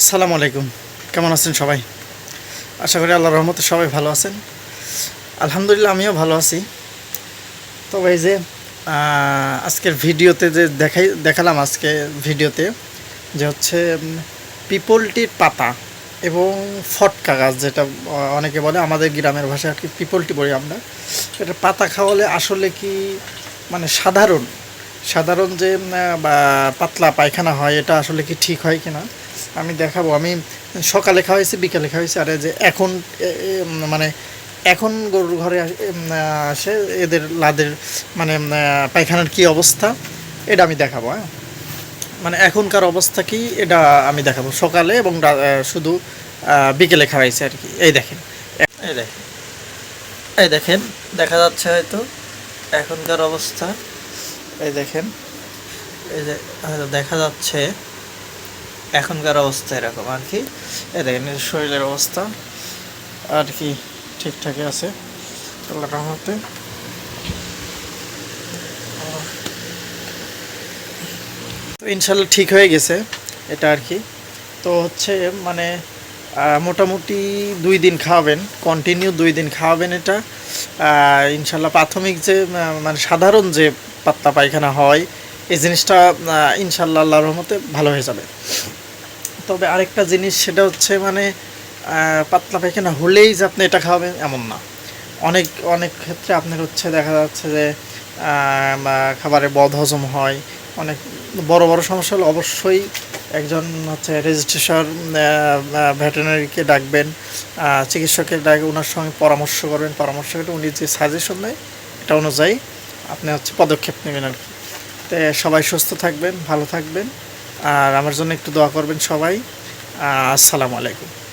আসসালামু আলাইকুম। কেমন আছেন সবাই? আশা করি আল্লাহ রহমতে সবাই ভালো আছেন। আলহামদুলিল্লাহ আমিও ভালো আছি। তবে এই যে আজকের ভিডিওতে যে দেখাই, দেখালাম আজকে ভিডিওতে যে হচ্ছে পিপলটির পাতা এবং ফটকা গাছ যেটা অনেকে বলে আমাদের গ্রামের ভাষায় আর কি পিপলটি বলি আমরা। এটা পাতা খাওয়ালে আসলে কি মানে সাধারণ সাধারণ যে বা পাতলা পায়খানা হয়, এটা আসলে কি ঠিক হয় কিনা? আমি দেখাবো। আমি সকালে খাওয়া হয়েছে, বিকালে খাওয়াইছি আর এই যে এখন মানে এখন গরুর ঘরে আস- এদের লাদের মানে পায়খানার কি অবস্থা, এটা আমি দেখাবো হ্যাঁ? মানে এখনকার অবস্থা কি, এটা আমি দেখাবো। সকালে এবং শুধু বিকেলে খাওয়াইছে আর কি। এই দেখেন। এই দেখেন। এই দেখেন, দেখা যাচ্ছে হয়তো এখনকার অবস্থা। এই দেখেন। এই দেখা যাচ্ছে এখনকার অবস্থা এরকম আর কি। দেখেন শরীরের অবস্থা, আর কি ঠিকঠাকই আছে আল্লাহ রহমতে। তো ইনশাল্লাহ ঠিক হয়ে গেছে এটা আর কি। তো হচ্ছে মানে মোটামুটি দুই দিন খাওয়াবেন কন্টিনিউ দুই দিন খাওয়াবেন এটা। ইনশাল্লাহ প্রাথমিক যে মানে সাধারণ যে পাতলা পায়খানা হয়, এই জিনিসটা ইনশাল্লাহ আল্লাহর রহমতে ভালো হয়ে যাবে। তবে আরেকটা জিনিস সেটা হচ্ছে মানে পাতলা পায়খানা হলেই যে আপনি এটা খাওয়াবেন এমন না। অনেক অনেক ক্ষেত্রে আপনার হচ্ছে দেখা যাচ্ছে যে খাবারে বদ হজম হয়। অনেক বড় বড় সমস্যা হলে অবশ্যই একজন হচ্ছে রেজিস্ট্রেশন ভেটেনারিকে ডাকবেন। চিকিৎসকের ডাকে ওনার সঙ্গে পরামর্শ করবেন। পরামর্শ করে উনি যে সাজেশন দেয়, এটা অনুযায়ী আপনি হচ্ছে পদক্ষেপ নেবেন আর কি। তো সবাই সুস্থ থাকবেন, ভালো থাকবেন। আর আমার জন্য একটু দোয়া করবেন সবাই। আসসালামু আলাইকুম।